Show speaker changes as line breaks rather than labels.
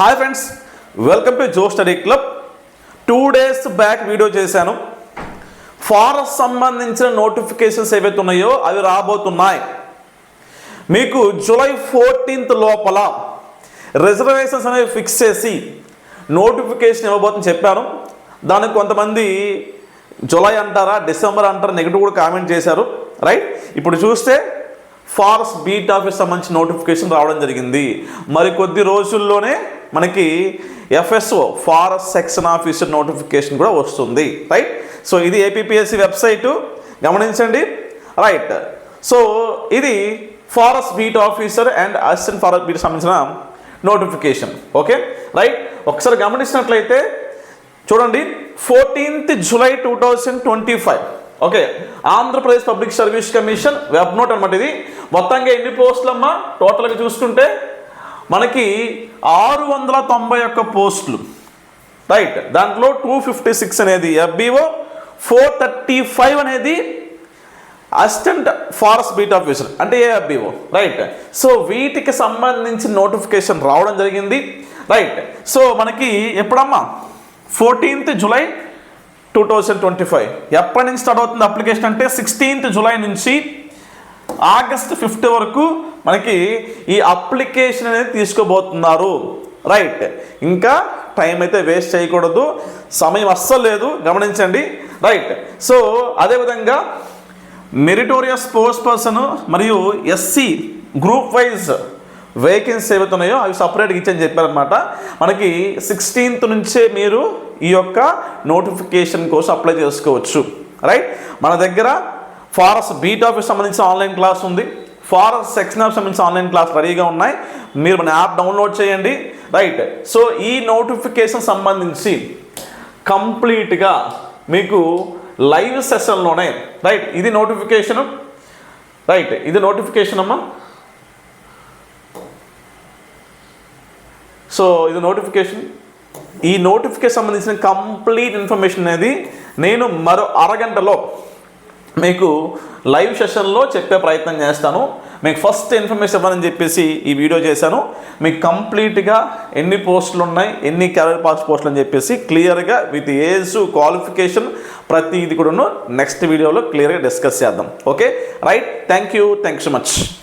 Hi friends welcome to Jo study club. Two days back video చేశాను. Forest సంబంధించిన notifications ఏవైతే ఉన్నాయో అవి రాబోతున్నాయి. మీకు జూలై ఫోర్టీన్త్ లోపల రిజర్వేషన్స్ అనేవి ఫిక్స్ చేసి నోటిఫికేషన్ ఇవ్వబోతుందని చెప్పాను. దానికి కొంతమంది జూలై అంటారా డిసెంబర్ అంటారా నెగిటివ్ కూడా కామెంట్ చేశారు. రైట్? ఇప్పుడు చూస్తే ఫారెస్ట్ బీట్ ఆఫీస్ సంబంధించిన నోటిఫికేషన్ రావడం జరిగింది. మరి కొద్ది రోజుల్లోనే మనకి FSO forest section officer notification కూడా వస్తుంది రైట్ సో ఇది ఏపీఎస్సి వెబ్సైటు గమనించండి. రైట్ సో ఇది forest beat officer and assistant forest beat సంబంధించిన నోటిఫికేషన్ ఓకే రైట్ ఒకసారి గమనించినట్లయితే చూడండి. Fourteenth July two thousand twenty five okay Andhra Pradesh public service commission web note అనమాట ఇది. మొత్తంగా ఎన్ని పోస్టులమ్మా? టోటల్గా చూసుకుంటే మనకి ఆరు వందల తొంభై ఒక్క పోస్టులు. రైట్ దాంట్లో టూ ఫిఫ్టీ సిక్స్ అనేది ఎఫ్బిఓ ఫోర్ థర్టీ ఫైవ్ అనేది అసిస్టెంట్ ఫారెస్ట్ బీట్ ఆఫీసర్ అంటే ఏఎఫ్బిఓ రైట్ సో వీటికి సంబంధించిన నోటిఫికేషన్ రావడం జరిగింది. రైట్ సో మనకి ఎప్పుడమ్మా? Fourteenth July two thousand twenty five. ఎప్పటి నుంచి స్టార్ట్ అవుతుంది అప్లికేషన్ అంటే సిక్స్టీన్త్ జూలై నుంచి ఆగస్ట్ ఫిఫ్త్ వరకు మనకి ఈ అప్లికేషన్ అనేది తీసుకోబోతున్నారు. రైట్ ఇంకా టైం అయితే వేస్ట్ చేయకూడదు. సమయం అస్సలు లేదు. గమనించండి. రైట్ సో అదేవిధంగా మెరిటోరియస్ స్పోర్ట్స్ పర్సన్ మరియు ఎస్సీ గ్రూప్ వైజ్ వేకెన్సీ ఏవైతే ఉన్నాయో అవి సపరేట్గా ఇచ్చని చెప్పారనమాట మనకి సిక్స్టీన్త్ నుంచే మీరు ఈ యొక్క నోటిఫికేషన్ కోసం అప్లై చేసుకోవచ్చు. రైట్ మన దగ్గర ఫారెస్ట్ బీటాఫ్కి సంబంధించిన ఆన్లైన్ క్లాస్ ఉంది. ఫారెస్ట్ సెక్షన్ ఆఫ్ సంబంధించిన ఆన్లైన్ క్లాస్ రెడీగా ఉన్నాయి. మీరు మన యాప్ డౌన్లోడ్ చేయండి. రైట్. సో ఈ నోటిఫికేషన్ సంబంధించి కంప్లీట్గా మీకు లైవ్ సెషన్లోనే రైట్ ఇది నోటిఫికేషన్. రైట్ ఇది నోటిఫికేషన్ అమ్మా. సో ఇది నోటిఫికేషన్. ఈ నోటిఫికేషన్ సంబంధించిన కంప్లీట్ ఇన్ఫర్మేషన్ అనేది నేను మరో అరగంటలో మీకు లైవ్ సెషన్లో చెప్పే ప్రయత్నం చేస్తాను. మీకు ఫస్ట్ ఇన్ఫర్మేషన్ ఇవ్వాలని చెప్పేసి ఈ వీడియో చేశాను. మీకు కంప్లీట్గా ఎన్ని పోస్టులు ఉన్నాయి ఎన్ని కెరీర్ పాస్ పోస్టులు అని చెప్పేసి క్లియర్గా విత్ ఏజ్ క్వాలిఫికేషన్ ప్రతి ఇది కూడాను నెక్స్ట్ వీడియోలో క్లియర్గా డిస్కస్ చేద్దాం. Okay? Right? Thank you. Thank so much.